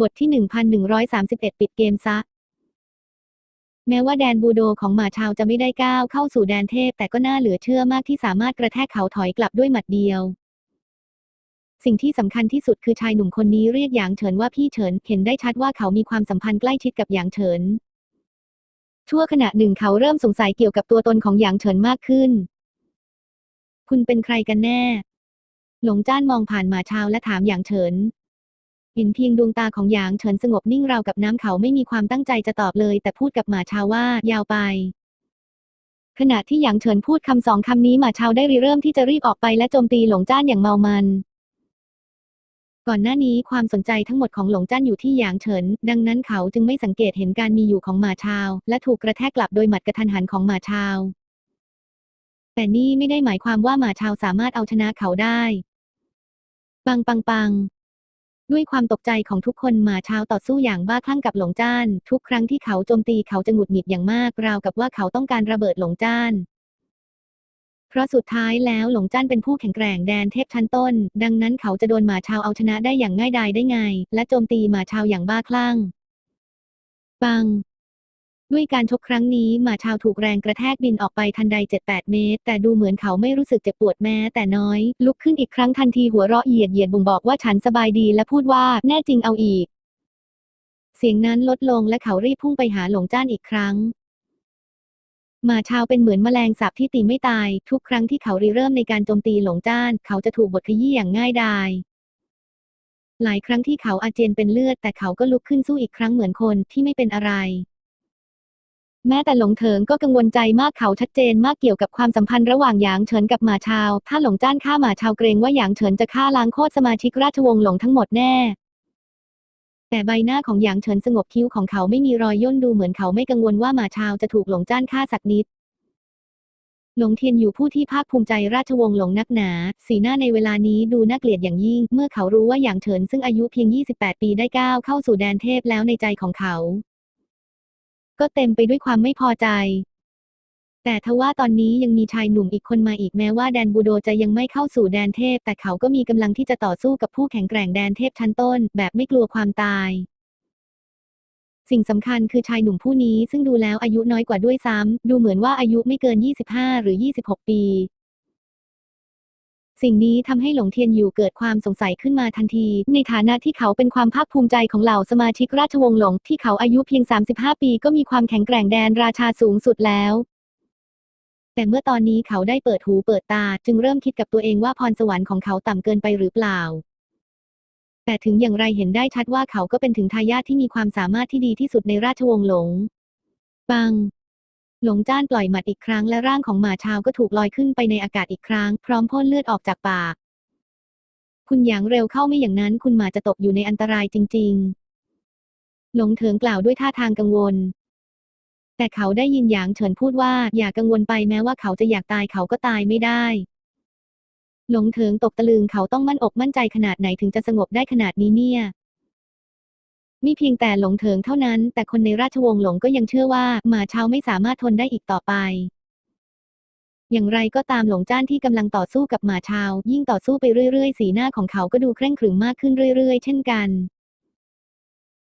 บทที่ 1131 ปิดเกมซะ แม้ว่าแดนบูโดของหมาชาวจะไม่ได้ก้าวเข้าสู่แดนเทพ แต่ก็น่าเหลือเชื่อมากที่สามารถกระแทกเขาถอยกลับด้วยหมัดเดียว สิ่งที่สำคัญที่สุดคือชายหนุ่มคนนี้เรียกหยางเฉินว่าพี่เฉิน เห็นได้ชัดว่าเขามีความสัมพันธ์ใกล้ชิดกับหยางเฉิน ชั่วขณะหนึ่งเขาเริ่มสงสัยเกี่ยวกับตัวตนของหยางเฉินมากขึ้น คุณเป็นใครกันแน่ หลงจ้านมองผ่านหมาชาวและถามหยางเฉิน เห็นเพียงดวงตาของหยางเฉินสงบนิ่งราวกับน้ำเขาไม่มีความตั้งใจจะตอบเลย แต่พูดกับหมาชาวว่ายาวไป ขณะที่หยางเฉินพูดคำสองคำนี้หมาชาวได้ริเริ่มที่จะรีบออกไปและโจมตีหลงจ้านอย่างเมามันก่อนหน้านี้ความสนใจทั้งหมดของหลงจ้านอยู่ที่หยางเฉิน ดังนั้นเขาจึงไม่สังเกตเห็นการมีอยู่ของหมาชาว และถูกกระแทกกลับโดยหมัดกระทันหันของหมาชาว แต่นี่ไม่ได้หมายความว่าหมาชาวสามารถเอาชนะเขาได้ ปังปังปัง ด้วยความตกใจของทุกคนหมาชาวต่อสู้อย่างบ้าคลั่งกับหลงจ้าน ทุกครั้งที่เขาโจมตีเขาจะหงุดหงิดอย่างมาก ราวกับว่าเขาต้องการระเบิดหลงจ้านเพราะสุดท้ายแล้วหลงจ้านเป็นผู้แข็งแกร่งแดนเทพชั้นต้น ดังนั้นเขาจะโดนหมาชาวเอาชนะได้อย่างง่ายดายได้ไง และโจมตีหมาชาวอย่างบ้าคลั่ง ปัง ด้วยการชกครั้งนี้หมาชาวถูกแรงกระแทกบินออกไปทันใด 7-8 เมตร แต่ดูเหมือนเขาไม่รู้สึกเจ็บปวดแม้แต่น้อย ลุกขึ้นอีกครั้งทันทีหัวเราะเหยียดเหยียดบ่งบอกว่าฉันสบายดีและพูดว่าแน่จริงเอาอีก เสียงนั้นลดลงและเขารีบพุ่งไปหาหลงจ้านอีกครั้งหมาชาวเป็นเหมือนแมลงสาบที่ตีไม่ตาย ทุกครั้งที่เขาริเริ่มในการโจมตีหลงจ้าน เขาจะถูกบทขยี้อย่างง่ายดาย หลายครั้งที่เขาอาเจียนเป็นเลือด แต่เขาก็ลุกขึ้นสู้อีกครั้งเหมือนคนที่ไม่เป็นอะไร แม้แต่หลงเถิงก็กังวลใจมากเขาชัดเจนมากเกี่ยวกับความสัมพันธ์ระหว่างหยางเฉินกับหมาชาว ถ้าหลงจ้านฆ่าหมาชาวเกรงว่าหยางเฉินจะฆ่าล้างโคตรสมาชิกราชวงศ์หลงทั้งหมดแน่ แต่ใบหน้าของหยางเฉินสงบคิ้วของเขาไม่มีรอยย่นดูเหมือนเขาไม่กังวลว่าหมาชาวจะถูกหลงจ้านฆ่าสักนิดหลงเทียนอยู่ผู้ที่ภาคภูมิใจราชวงศ์หลงนักหนา สีหน้าในเวลานี้ดูน่าเกลียดอย่างยิ่ง เมื่อเขารู้ว่าหยางเฉินซึ่งอายุเพียง 28 ปีได้ก้าวเข้าสู่แดนเทพแล้วในใจของเขา ก็เต็มไปด้วยความไม่พอใจ แต่ทว่าตอนนี้ยังมีชายหนุ่มอีกคนมาอีกแม้ว่าแดนบูโดจะยังไม่เข้าสู่แดนเทพ แต่เขาก็มีกำลังที่จะต่อสู้กับผู้แข็งแกร่งแดนเทพชั้นต้น แบบไม่กลัวความตายสิ่งสำคัญคือชายหนุ่มผู้นี้ซึ่งดูแล้วอายุน้อยกว่าด้วยซ้ำดูเหมือนว่าอายุไม่เกิน 25 หรือ 26 ปี สิ่งนี้ทำให้หลงเทียนอยู่เกิดความสงสัยขึ้นมาทันที ในฐานะที่เขาเป็นความภาคภูมิใจของเหล่าสมาชิกราชวงศ์หลง ที่เขาอายุเพียง 35 ปีก็มีความแข็งแกร่งแดนราชาสูงสุดแล้ว แต่เมื่อตอนนี้เขาได้เปิดหูเปิดตา จึงเริ่มคิดกับตัวเองว่าพรสวรรค์ของเขาต่ำเกินไปหรือเปล่า แต่ถึงอย่างไรเห็นได้ชัดว่าเขาก็เป็นถึงทายาทที่มีความสามารถที่ดีที่สุดในราชวงศ์หลง ปัง หลงจ้านปล่อยหมัดอีกครั้งและร่างของหมาชาวก็ถูกลอยขึ้นไปในอากาศอีกครั้ง พร้อมพ่นเลือดออกจากปาก คุณหยางเร็วเข้าไม่อย่างนั้น คุณหมาจะตกอยู่ในอันตรายจริง ๆ หลงเถิงกล่าวด้วยท่าทางกังวล แต่เขาได้ยินหยางเฉินพูดว่าอย่ากังวลไปแม้ว่าเขาจะอยากตายเขาก็ตายไม่ได้หลงเถิงตกตะลึงเขาต้องมั่นอกมั่นใจขนาดไหนถึงจะสงบได้ขนาดนี้เนี่ย ไม่เพียงแต่หลงเถิงเท่านั้น แต่คนในราชวงศ์หลงก็ยังเชื่อว่าหมาเชาไม่สามารถทนได้อีกต่อไป อย่างไรก็ตามหลงจ้านที่กำลังต่อสู้กับหมาเชายิ่งต่อสู้ไปเรื่อยๆ สีหน้าของเขาก็ดูเคร่งขรึมมากขึ้นเรื่อยๆ เช่นกัน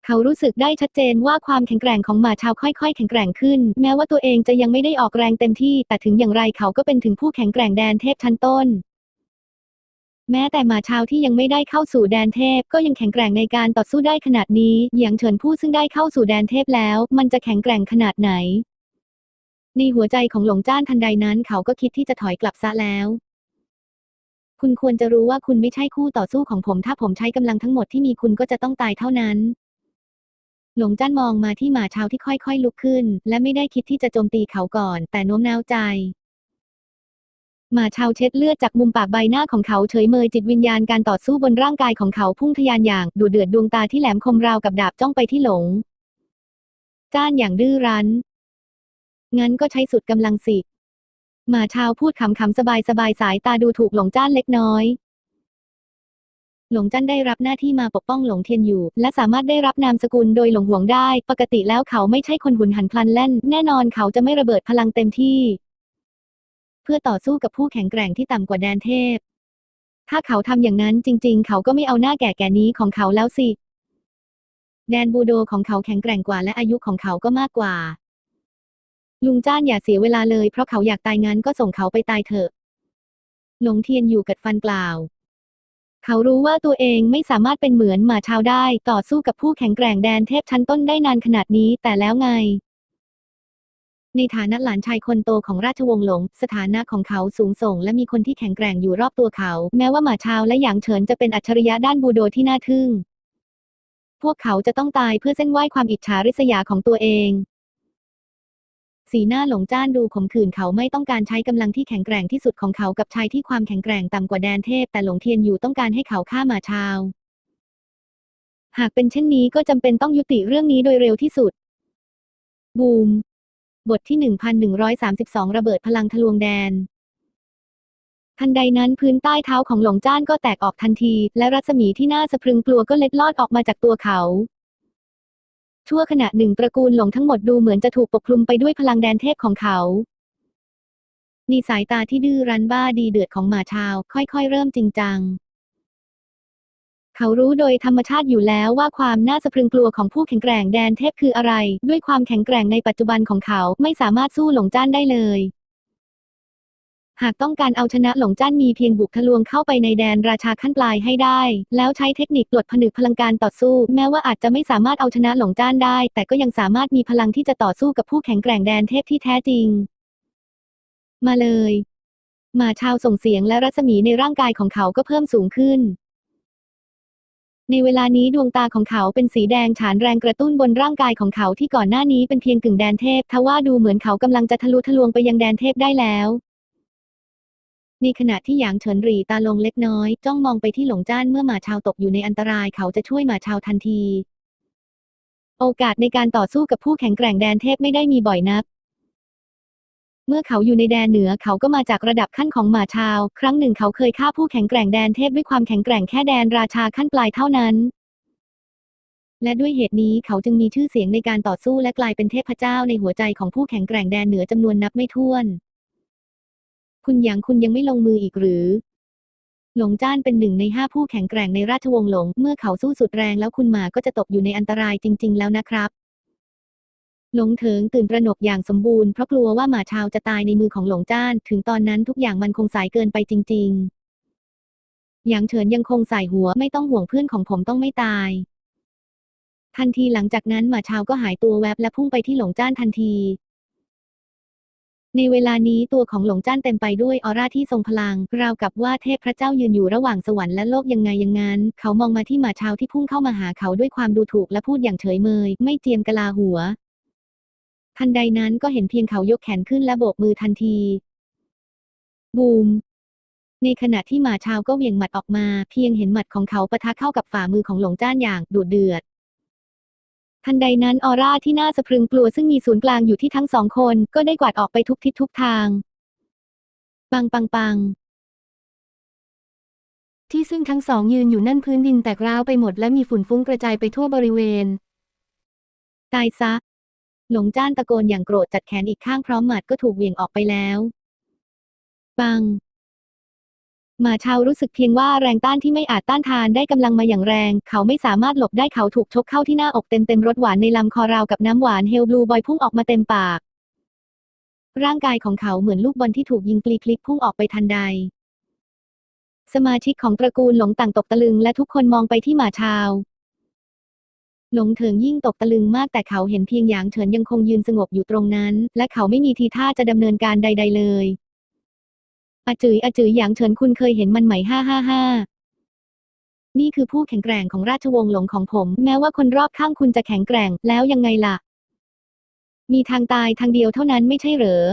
เขารู้สึกได้ชัดเจนว่าความแข็งแกร่งของหมาชาวค่อยๆ แข็งแกร่งขึ้น แม้ว่าตัวเองจะยังไม่ได้ออกแรงเต็มที่ แต่ถึงอย่างไรเขาก็เป็นถึงผู้แข็งแกร่งแดนเทพชั้นต้น แม้แต่หมาชาวที่ยังไม่ได้เข้าสู่แดนเทพ ก็ยังแข็งแกร่งในการต่อสู้ได้ขนาดนี้อย่างเฉินผู้ซึ่งได้เข้าสู่แดนเทพแล้ว มันจะแข็งแกร่งขนาดไหน ในหัวใจของหลงจ้านทันใดนั้นเขาก็คิดที่จะถอยกลับซะแล้ว คุณควรจะรู้ว่าคุณไม่ใช่คู่ต่อสู้ของผม ถ้าผมใช้กำลังทั้งหมดที่มีคุณก็จะต้องตายเท่านั้น หลงจ้านมองมาที่หมาชาวที่ค่อยๆลุกขึ้น และไม่ได้คิดที่จะโจมตีเขาก่อน แต่โน้มน้าวใจ มาชาวเช็ดเลือดจากมุมปากใบหน้าของเขาเฉยเมยจิตวิญญาณการต่อสู้บนร่างกายของเขาพุ่งทะยานอย่างดุเดือดดวงตาที่แหลมคมราวกับดาบจ้องไปที่หลง จ้านอย่างดื้อรั้น งั้นก็ใช้สุดกำลังสิหมาชาวพูดขำๆสบายๆสายตาดูถูกหลงจ้านเล็กน้อยหลงจ้านได้รับหน้าที่มาปกป้องหลงเทียนอยู่ และสามารถได้รับนามสกุลโดยหลงหวงได้ ปกติแล้วเขาไม่ใช่คนหุนหันพลันแล่น แน่นอนเขาจะไม่ระเบิดพลังเต็มที่ เพื่อต่อสู้กับผู้แข็งแกร่งที่ต่ำกว่าแดนเทพ ถ้าเขาทำอย่างนั้นจริง ๆ เขาก็ไม่เอาหน้าแก่แก่นี้ของเขาแล้วสิ แดนบูโดของเขาแข็งแกร่งกว่าและอายุของเขาก็มากกว่า ลุงจ้านอย่าเสียเวลาเลยเพราะเขาอยากตายงั้นก็ส่งเขาไปตายเถอะ หลงเทียนอยู่กัดฟันกล่าวเขารู้ว่าตัวเองไม่สามารถเป็นเหมือนหมาชาวได้ ต่อสู้กับผู้แข็งแกร่งแดนเทพชั้นต้นได้นานขนาดนี้แต่แล้วไง ในฐานะหลานชายคนโตของราชวงศ์หลง สถานะของเขาสูงส่ง และมีคนที่แข็งแกร่งอยู่รอบตัวเขา แม้ว่าหมาชาวและหยางเฉินจะเป็นอัจฉริยะด้านบูโดที่น่าทึ่ง พวกเขาจะต้องตายเพื่อเส้นไหว้ความอิจฉาริษยาของตัวเอง สีหน้าหลงจ้านดูขมขื่นเขาไม่ต้องการใช้กำลังที่แข็งแกร่งที่สุดของเขากับชายที่ความแข็งแกร่งต่ำกว่าแดนเทพ แต่หลงเทียนอยู่ต้องการให้เขาฆ่าหมาชาว หากเป็นเช่นนี้ก็จำเป็นต้องยุติเรื่องนี้โดยเร็วที่สุดบูม บทที่ 1132 ระเบิดพลังทะลวงแดน ทันใดนั้นพื้นใต้เท้าของหลงจ้านก็แตกออกทันที และรัศมีที่น่าสะพรึงกลัวก็เล็ดลอดออกมาจากตัวเขา ชั่วขณะหนึ่งตระกูลหลงทั้งหมดดูเหมือนจะถูกปกคลุมไปด้วยพลังแดนเทพของเขานี่สายตาที่ดื้อรั้นบ้าดีเดือดของหมาชาว ค่อยๆ เริ่มจริงจัง เขารู้โดยธรรมชาติอยู่แล้วว่าความน่าสะพรึงกลัวของผู้แข็งแกร่งแดนเทพคืออะไร ด้วยความแข็งแกร่งในปัจจุบันของเขาไม่สามารถสู้หลงจ้านได้เลย หากต้องการเอาชนะหลงจ้านมีเพียงบุกทะลวงเข้าไปในแดนราชาขั้นปลายให้ได้ แล้วใช้เทคนิคปลดผนึกพลังการต่อสู้ แม้ว่าอาจจะไม่สามารถเอาชนะหลงจ้านได้ แต่ก็ยังสามารถมีพลังที่จะต่อสู้กับผู้แข็งแกร่งแดนเทพที่แท้จริง มาเลยหมาชาวส่งเสียงและรัศมีในร่างกายของเขาก็เพิ่มสูงขึ้น ในเวลานี้ดวงตาของเขาเป็นสีแดงฉานแรงกระตุ้นบนร่างกายของเขาที่ก่อนหน้านี้เป็นเพียงกึ่งแดนเทพทว่าดูเหมือนเขากำลังจะทะลุทะลวงไปยังแดนเทพได้แล้วในขณะที่หยางเฉินหรีตาลงเล็กน้อย จ้องมองไปที่หลงจ้านเมื่อหมาชาวตกอยู่ในอันตรายเขาจะช่วยหมาชาวทันที โอกาสในการต่อสู้กับผู้แข็งแกร่งแดนเทพไม่ได้มีบ่อยนัก เมื่อเขาอยู่ในแดนเหนือเขาก็มาจากระดับขั้นของหมาชาว ครั้งหนึ่งเขาเคยฆ่าผู้แข็งแกร่งแดนเทพด้วยความแข็งแกร่งแค่แดนราชาขั้นปลายเท่านั้น และด้วยเหตุนี้เขาจึงมีชื่อเสียงในการต่อสู้และกลายเป็นเทพเจ้าในหัวใจของผู้แข็งแกร่งแดนเหนือจำนวนนับไม่ถ้วน คุณหยางคุณยังไม่ลงมืออีกหรือ หลงจ้านเป็นหนึ่งในห้าผู้แข็งแกร่งในราชวงศ์หลง เมื่อเขาสู้สุดแรงแล้วคุณหมาก็จะตกอยู่ในอันตรายจริง ๆ แล้วนะครับ หลงเถิงตื่นตระหนกอย่างสมบูรณ์เพราะกลัวว่าหมาชาวจะตายในมือของหลงจ้าน ถึงตอนนั้นทุกอย่างมันคงสายเกินไปจริง ๆ หยางเฉินยังคงใส่หัวไม่ต้องห่วงเพื่อนของผมต้องไม่ตาย ทันทีหลังจากนั้นหมาชาวก็หายตัวแวบและพุ่งไปที่หลงจ้านทันที ในเวลานี้ตัวของหลงจ้านเต็มไปด้วยออร่าที่ทรงพลัง ราวกับว่าเทพพระเจ้ายืนอยู่ระหว่างสวรรค์และโลกยังไงยังงั้น เขามองมาที่หมาชาวที่พุ่งเข้ามาหาเขาด้วยความดูถูกและพูดอย่างเฉยเมย ไม่เจียมกะลาหัว ทันใดนั้นก็เห็นเพียงเขายกแขนขึ้นและโบกมือทันที บูม ในขณะที่หมาชาวก็เหวี่ยงหมัดออกมา เพียงเห็นหมัดของเขาปะทะเข้ากับฝ่ามือของหลงจ้านอย่างดุเดือด ทันใดนั้นออร่าที่น่าสะพรึงกลัวซึ่งมีศูนย์กลางอยู่ที่ทั้งสองคนก็ได้กวาดออกไปทุกทิศทุกทาง ปังปังปังที่ซึ่งทั้งสองยืนอยู่นั่นพื้นดินแตกร้าวไปหมดและมีฝุ่นฟุ้งกระจายไปทั่วบริเวณ ตายซะ หลงจ้านตะโกนอย่างโกรธจัดแขนอีกข้างพร้อมหมัดก็ถูกเหวี่ยงออกไปแล้วปังหมาชาวรู้สึกเพียงว่าแรงต้านที่ไม่อาจต้านทานได้กำลังมาอย่างแรง เขาไม่สามารถหลบได้เขาถูกชกเข้าที่หน้าอกเต็มเต็มๆรสหวานในลำคอราวกับน้ำหวานเฮลบลูบอยพุ่งออกมาเต็มปาก ร่างกายของเขาเหมือนลูกบอลที่ถูกยิงปลีคลิกพุ่งออกไปทันใด สมาชิกของตระกูลหลงต่างตกตะลึงและทุกคนมองไปที่หมาชาว หลงเถิงยิ่งตกตะลึงมากแต่เขาเห็นเพียงหยางเฉินยังคงยืนสงบอยู่ตรงนั้น และเขาไม่มีทีท่าจะดำเนินการใด ๆ เลยอาจืยอาจืยหยางเฉินคุณเคยเห็นมันไหมห้าห้าห้านี่คือผู้แข็งแกร่งของราชวงศ์หลงของผม แม้ว่าคนรอบข้างคุณจะแข็งแกร่งแล้วยังไงล่ะ มีทางตายทางเดียวเท่านั้นไม่ใช่เหรอ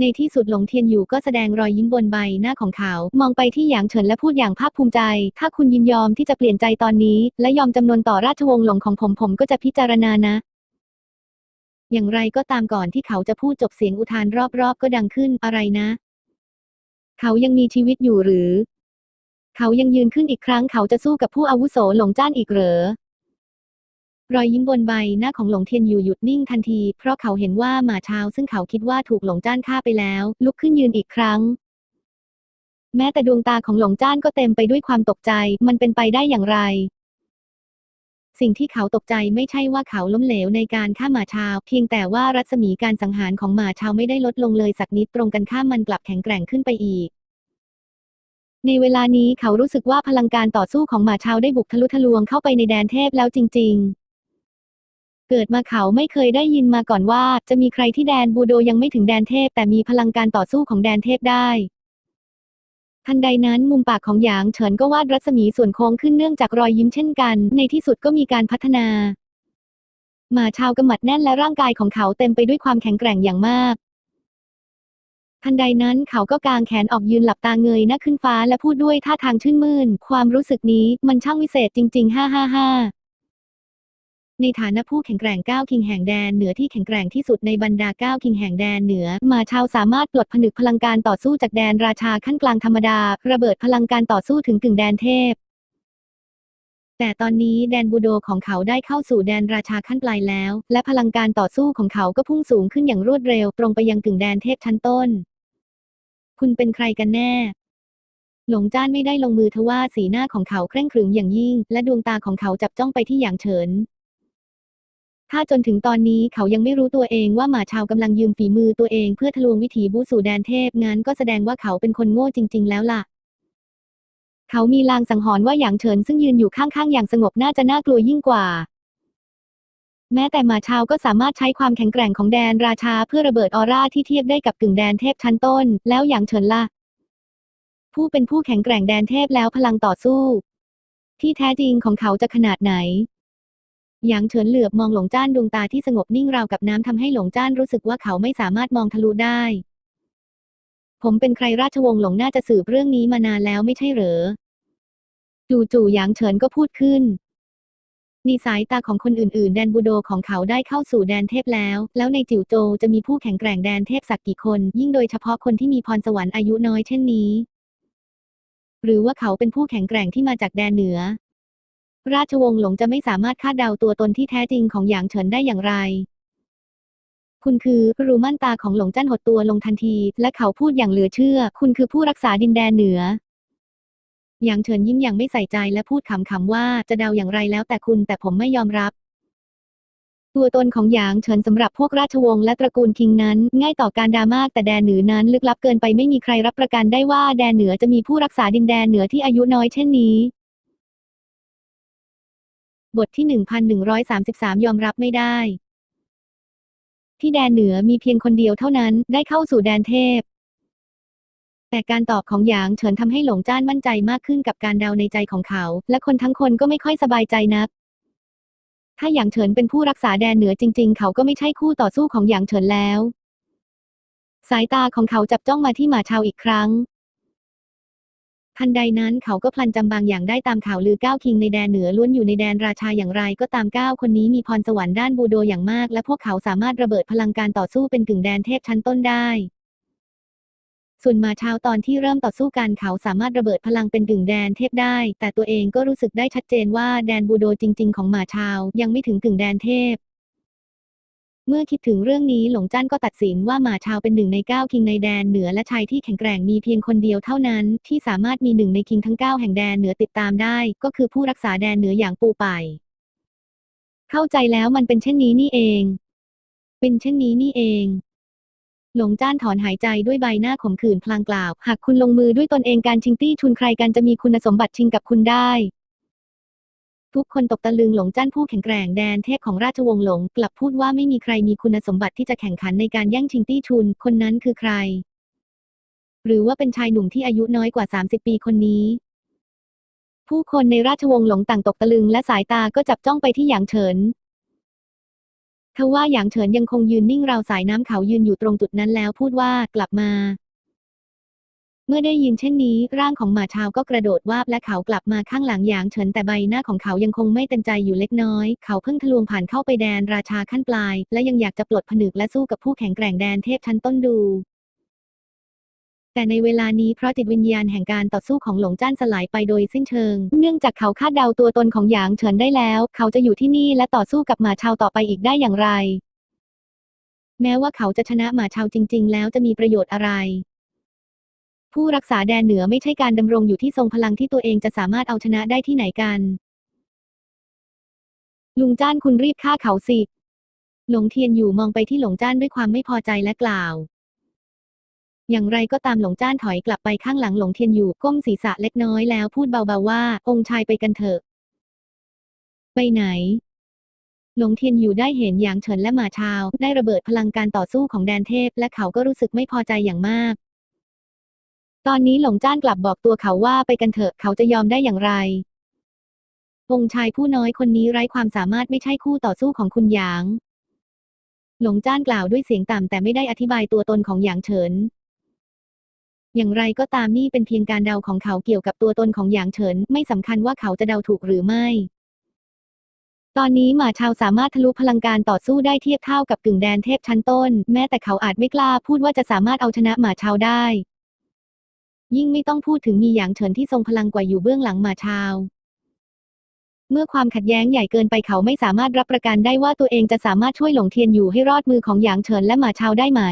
ในที่สุดหลงเทียนอยู่ก็แสดงรอยยิ้มบนใบหน้าของเขา มองไปที่หยางเฉินและพูดอย่างภาคภูมิใจ ถ้าคุณยินยอมที่จะเปลี่ยนใจตอนนี้ และยอมจำนวนต่อราชวงศ์หลงของผมผมก็จะพิจารณานะ อย่างไรก็ตามก่อนที่เขาจะพูดจบเสียงอุทานรอบๆ ก็ดังขึ้นอะไรนะ เขายังมีชีวิตอยู่หรือ เขายังยืนขึ้นอีกครั้งเขาจะสู้กับผู้อาวุโสหลงจ้านอีกเหรอ รอยยิ้มบนใบหน้าของหลงเทียนอยู่หยุดนิ่งทันที เพราะเขาเห็นว่าหมาชาวซึ่งเขาคิดว่าถูกหลงจ้านฆ่าไปแล้ว ลุกขึ้นยืนอีกครั้ง แม้แต่ดวงตาของหลงจ้านก็เต็มไปด้วยความตกใจ มันเป็นไปได้อย่างไร สิ่งที่เขาตกใจไม่ใช่ว่าเขาล้มเหลวในการฆ่าหมาชาว เพียงแต่ว่ารัศมีการสังหารของหมาชาวไม่ได้ลดลงเลยสักนิดตรงกันข้ามมันกลับแข็งแกร่งขึ้นไปอีกในเวลานี้เขารู้สึกว่าพลังการต่อสู้ของหมาชาวได้บุกทะลุทะลวงเข้าไปในแดนเทพแล้วจริง ๆ เกิดมาเขาไม่เคยได้ยินมาก่อนว่า จะมีใครที่แดนบูโดยังไม่ถึงแดนเทพ แต่มีพลังการต่อสู้ของแดนเทพได้ทันใดนั้นมุมปากของหยางเฉินก็วาดรัศมีส่วนโค้งขึ้นเนื่องจากรอยยิ้มเช่นกัน ในที่สุดก็มีการพัฒนา หมาชาวกำมัดแน่นและร่างกายของเขาเต็มไปด้วยความแข็งแกร่งอย่างมาก ทันใดนั้นเขาก็กางแขนออกยืนหลับตาเงยหน้าขึ้นฟ้าและพูดด้วยท่าทางชื่นมื่น ความรู้สึกนี้มันช่างวิเศษจริง ๆ ฮ่าฮ่าฮ่า ในฐานะผู้แข็งแกร่งก้าวคิงแห่งแดนเหนือที่แข็งแกร่งที่สุดในบรรดาก้าวคิงแห่งแดนเหนือ มาชาวสามารถปลดผนึกพลังการต่อสู้จากแดนราชาขั้นกลางธรรมดา ระเบิดพลังการต่อสู้ถึงกึ่งแดนเทพ แต่ตอนนี้แดนบูโดของเขาได้เข้าสู่แดนราชาขั้นปลายแล้ว และพลังการต่อสู้ของเขาก็พุ่งสูงขึ้นอย่างรวดเร็วตรงไปยังกึ่งแดนเทพชั้นต้น คุณเป็นใครกันแน่หลงจ้านไม่ได้ลงมือทว่าสีหน้าของเขาเคร่งขรึมอย่างยิ่ง และดวงตาของเขาจับจ้องไปที่หยางเฉิน ถ้าจนถึงตอนนี้เขายังไม่รู้ตัวเองว่าหมาชาวกำลังยืมฝีมือตัวเองเพื่อทะลวงวิถีบูสู่แดนเทพงั้นก็แสดงว่าเขาเป็นคนโง่จริง ๆ แล้วล่ะเขามีลางสังหรณ์ว่าหยางเฉินซึ่งยืนอยู่ข้างๆอย่างสงบน่าจะน่ากลัวยิ่งกว่า แม้แต่หมาชาวก็สามารถใช้ความแข็งแกร่งของแดนราชาเพื่อระเบิดออร่าที่เทียบได้กับกึ่งแดนเทพชั้นต้น แล้วหยางเฉินล่ะ ผู้เป็นผู้แข็งแกร่งแดนเทพแล้วพลังต่อสู้ ที่แท้จริงของเขาจะขนาดไหน หยางเฉินเหลือบมองหลงจ้านดวงตาที่สงบนิ่งราวกับน้ำทำให้หลงจ้านรู้สึกว่าเขาไม่สามารถมองทะลุได้ ผมเป็นใครราชวงศ์หลงน่าจะสืบเรื่องนี้มานานแล้วไม่ใช่เหรอ จู่ๆหยางเฉินก็พูดขึ้นในสายตาของคนอื่น ๆ แดนบูโดของเขาได้เข้าสู่แดนเทพแล้ว แล้วในจิ๋วโจจะมีผู้แข็งแกร่งแดนเทพสักกี่คน ยิ่งโดยเฉพาะคนที่มีพรสวรรค์อายุน้อยเช่นนี้ หรือว่าเขาเป็นผู้แข็งแกร่งที่มาจากแดนเหนือ ราชวงศ์หลงจะไม่สามารถคาดเดาตัวตนที่แท้จริงของหยางเฉินได้อย่างไร คุณคือรูมั่นตาของหลงจ้นหดตัวลงทันที และเขาพูดอย่างเหลือเชื่อ คุณคือผู้รักษาดินแดนเหนือหยางเฉินยิ้มอย่างไม่ใส่ใจและพูดขำๆว่าจะเดาอย่างไรแล้วแต่คุณแต่ผมไม่ยอมรับ ตัวตนของหยางเฉินสำหรับพวกราชวงศ์และตระกูลคิงนั้น ง่ายต่อการดามากแต่แดนเหนือนั้น ลึกลับเกินไปไม่มีใครรับประกันได้ว่าแดนเหนือจะมีผู้รักษาดินแดนเหนือที่อายุน้อยเช่นนี้ บทที่ 1133 ยอมรับไม่ได้ ที่แดนเหนือมีเพียงคนเดียวเท่านั้นได้เข้าสู่แดนเทพ แต่การตอบของหยางเฉินทำให้หลงจ้านมั่นใจมากขึ้นกับการเดาในใจของเขา และคนทั้งคนก็ไม่ค่อยสบายใจนัก ถ้าหยางเฉินเป็นผู้รักษาแดนเหนือจริง ๆ เขาก็ไม่ใช่คู่ต่อสู้ของหยางเฉินแล้ว สายตาของเขาจับจ้องมาที่หมาชาวอีกครั้ง ทันใดนั้นเขาก็พลันจำบางอย่างได้ตามข่าวลือก้าวคิงในแดนเหนือล้วนอยู่ในแดนราชาอย่างไรก็ตามก้าวคนนี้มีพรสวรรค์ด้านบูโดอย่างมาก และพวกเขาสามารถระเบิดพลังการต่อสู้เป็นกึ่งแดนเทพชั้นต้นได้ ส่วนมาชาวตอนที่เริ่มต่อสู้กันเขาสามารถระเบิดพลังเป็นกึ่งแดนเทพได้ แต่ตัวเองก็รู้สึกได้ชัดเจนว่าแดนบูโดจริง ๆ ของมาชาวยังไม่ถึงกึ่งแดนเทพ เมื่อคิดถึงเรื่องนี้หลงจ้านก็ตัดสินว่าหมาชาวเป็นหนึ่งในเก้าคิงในแดนเหนือและชายที่แข็งแกร่งมีเพียงคนเดียวเท่านั้น ที่สามารถมีหนึ่งในคิงทั้งเก้าแห่งแดนเหนือติดตามได้ ก็คือผู้รักษาแดนเหนืออย่างปูไปายเข้าใจแล้วมันเป็นเช่นนี้นี่เอง เป็นเช่นนี้นี่เองหลงจ้านถอนหายใจด้วยใบหน้าขมขื่นพลางกล่าว หากคุณลงมือด้วยตนเองการชิงตี้ชุนใครกันจะมีคุณสมบัติชิงกับคุณได้ ทุกคนตกตะลึงหลงจ้านผู้แข็งแกร่งแดนเทพของราชวงศ์หลง กลับพูดว่าไม่มีใครมีคุณสมบัติที่จะแข่งขันในการแย่งชิงตี้ชุน คนนั้นคือใคร หรือว่าเป็นชายหนุ่มที่อายุน้อยกว่า 30 ปีคนนี้ ผู้คนในราชวงศ์หลงต่างตกตะลึงและสายตาก็จับจ้องไปที่หยางเฉินทว่าหยางเฉินยังคงยืนนิ่งราวสายน้ำเขายืนอยู่ตรงจุดนั้นแล้วพูดว่ากลับมา มื่อได้ยินเช่นนี้ ร่างของหมาชาวก็กระโดดวาบและเขากลับมาข้างหลังหยางเฉินแต่ใบหน้าของเขายังคงไม่เต็มใจอยู่เล็กน้อย เขาเพิ่งทะลวงผ่านเข้าไปแดนราชาขั้นปลาย และยังอยากจะปลดผนึกและสู้กับผู้แข็งแกร่งแดนเทพชั้นต้นดูแต่ในเวลานี้เพราะจิตวิญญาณแห่งการต่อสู้ของหลงจ้านสลายไปโดยสิ้นเชิง เนื่องจากเขาคาดเดาตัวตนของหยางเฉินได้แล้ว เขาจะอยู่ที่นี่และต่อสู้กับหมาชาวต่อไปอีกได้อย่างไร แม้ว่าเขาจะชนะหมาชาวจริง ๆ แล้วจะมีประโยชน์อะไร ผู้รักษาแดนเหนือไม่ใช่การดำรงอยู่ที่ทรงพลังที่ตัวเองจะสามารถเอาชนะได้ที่ไหนกัน ลุงจ้านคุณรีบฆ่าเขาสิ หลงเทียนอยู่มองไปที่หลงจ้านด้วยความไม่พอใจและกล่าว อย่างไรก็ตามหลงจ้านถอยกลับไปข้างหลังหลงเทียนอยู่ก้มศีรษะเล็กน้อยแล้วพูดเบาๆว่า องค์ชายไปกันเถอะ ไปไหนหลงเทียนอยู่ได้เห็นหยางเฉินและหมาชาว ได้ระเบิดพลังการต่อสู้ของแดนเทพ และเขาก็รู้สึกไม่พอใจอย่างมาก ตอนนี้หลงจ้านกลับบอกตัวเขาว่าไปกันเถอะเขาจะยอมได้อย่างไร องค์ชายผู้น้อยคนนี้ไร้ความสามารถไม่ใช่คู่ต่อสู้ของคุณหยาง หลงจ้านกล่าวด้วยเสียงต่ำแต่ไม่ได้อธิบายตัวตนของหยางเฉิน อย่างไรก็ตามนี่เป็นเพียงการเดาของเขาเกี่ยวกับตัวตนของหยางเฉิน ไม่สำคัญว่าเขาจะเดาถูกหรือไม่ ตอนนี้หมาชาวสามารถทะลุพลังการต่อสู้ได้เทียบเท่ากับกึ่งแดนเทพชั้นต้น แม้แต่เขาอาจไม่กล้าพูดว่าจะสามารถเอาชนะหมาชาวได้ ยิ่งไม่ต้องพูดถึงมีหยางเฉินที่ทรงพลังกว่าอยู่เบื้องหลังหมาชาว เมื่อความขัดแย้งใหญ่เกินไปเขาไม่สามารถรับประกันได้ว่าตัวเองจะสามารถช่วยหลงเทียนอยู่ให้รอดมือของหยางเฉินและหมาชาวได้ไหม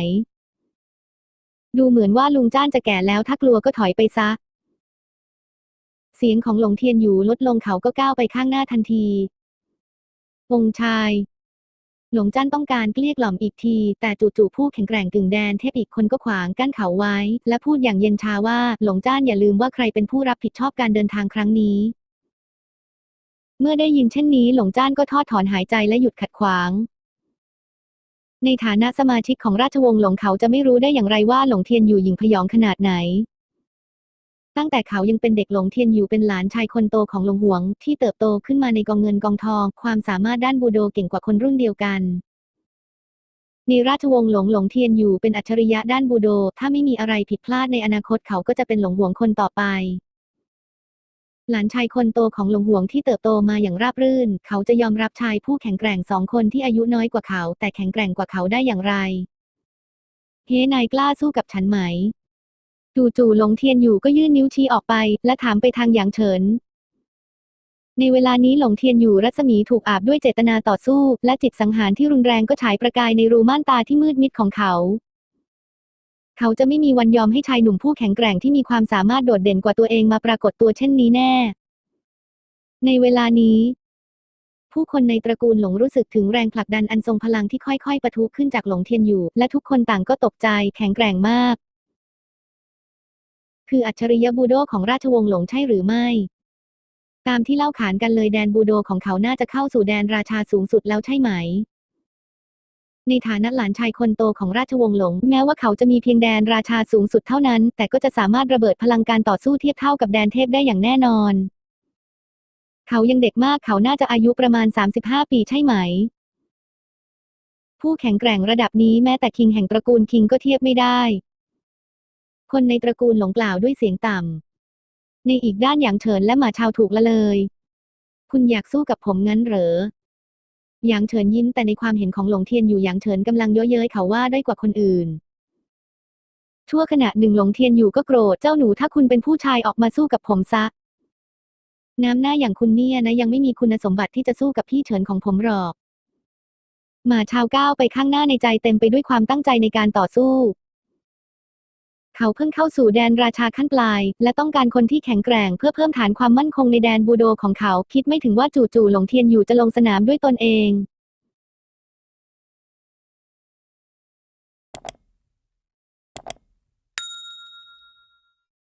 ดูเหมือนว่าลุงจ้านจะแก่แล้วถ้ากลัวก็ถอยไปซะ เสียงของหลงเทียนอยู่ลดลงเขาก็ก้าวไปข้างหน้าทันทีองชาย หลงจ้านต้องการเกลี้ยกล่อมอีกที แต่จู่ๆผู้แข็งแกร่งกึ่งแดนเทพอีกคนก็ขวางกั้นเขาไว้ และพูดอย่างเย็นชาว่าหลงจ้านอย่าลืมว่าใครเป็นผู้รับผิดชอบการเดินทางครั้งนี้ เมื่อได้ยินเช่นนี้หลงจ้านก็ทอดถอนหายใจและหยุดขัดขวางในฐานะสมาชิกของราชวงศ์หลงเขาจะไม่รู้ได้อย่างไรว่าหลงเทียนอยู่หญิงพยองขนาดไหน ตั้งแต่เขายังเป็นเด็กหลงเทียนอยู่เป็นหลานชายคนโตของหลงหวง ที่เติบโตขึ้นมาในกองเงินกองทอง ความสามารถด้านบูโดเก่งกว่าคนรุ่นเดียวกันในราชวงศ์หลงหลงเทียนอยู่เป็นอัจฉริยะด้านบูโด ถ้าไม่มีอะไรผิดพลาดในอนาคตเขาก็จะเป็นหลงหวงคนต่อไป หลานชายคนโตของหลงหวงที่เติบโตมาอย่างราบรื่น เขาจะยอมรับชายผู้แข็งแกร่งสองคนที่อายุน้อยกว่าเขา แต่แข็งแกร่งกว่าเขาได้อย่างไร เฮ้นายกล้าสู้กับฉันไหม จู่ๆหลงเทียนอยู่ก็ยื่นนิ้วชี้ออกไป และถามไปทางหยางเฉิน ในเวลานี้หลงเทียนอยู่รัศมีถูกอาบด้วยเจตนาต่อสู้ และจิตสังหารที่รุนแรงก็ฉายประกายในรูม่านตาที่มืดมิดของเขา เขาจะไม่มีวันยอมให้ชายหนุ่มผู้แข็งแกร่งที่มีความสามารถโดดเด่นกว่าตัวเองมาปรากฏตัวเช่นนี้แน่ ในเวลานี้ผู้คนในตระกูลหลงรู้สึกถึงแรงผลักดันอันทรงพลังที่ค่อยๆปะทุขึ้นจากหลงเทียนอยู่ และทุกคนต่างก็ตกใจแข็งแกร่งมาก คืออัจฉริยะบูโดของราชวงศ์หลงใช่หรือไม่ ตามที่เล่าขานกันเลยแดนบูโดของเขาน่าจะเข้าสู่แดนราชาสูงสุดแล้วใช่ไหม ในฐานะหลานชายคนโตของราชวงศ์หลง แม้ว่าเขาจะมีเพียงแดนราชาสูงสุดเท่านั้น แต่ก็จะสามารถระเบิดพลังการต่อสู้เทียบเท่ากับแดนเทพได้อย่างแน่นอน เขายังเด็กมากเขาน่าจะอายุประมาณ 35 ปีใช่ไหมผู้แข็งแกร่งระดับนี้แม้แต่คิงแห่งตระกูลคิงก็เทียบไม่ได้ คนในตระกูลหลงกล่าวด้วยเสียงต่ำ ในอีกด้านอย่างเฉินและหมาชาวถูกละเลย คุณอยากสู้กับผมงั้นเหรอหยางเฉินยิ้มแต่ในความเห็นของหลงเทียนอยู่หยางเฉินกำลังเย้ยเย้ยเขาว่าได้กว่าคนอื่น ชั่วขณะหนึ่งหลงเทียนอยู่ก็โกรธเจ้าหนูถ้าคุณเป็นผู้ชายออกมาสู้กับผมซะ น้ำหน้าอย่างคุณเนี่ยนะยังไม่มีคุณสมบัติที่จะสู้กับพี่เฉินของผมหรอกหมาชาวก้าวไปข้างหน้าในใจเต็มไปด้วยความตั้งใจในการต่อสู้ เขาเพิ่งเข้าสู่แดนราชาขั้นปลาย และต้องการคนที่แข็งแกร่งเพื่อเพิ่มฐานความมั่นคงในแดนบูโดของเขา คิดไม่ถึงว่าจู่ๆหลงเทียนอยู่จะลงสนามด้วยตนเอง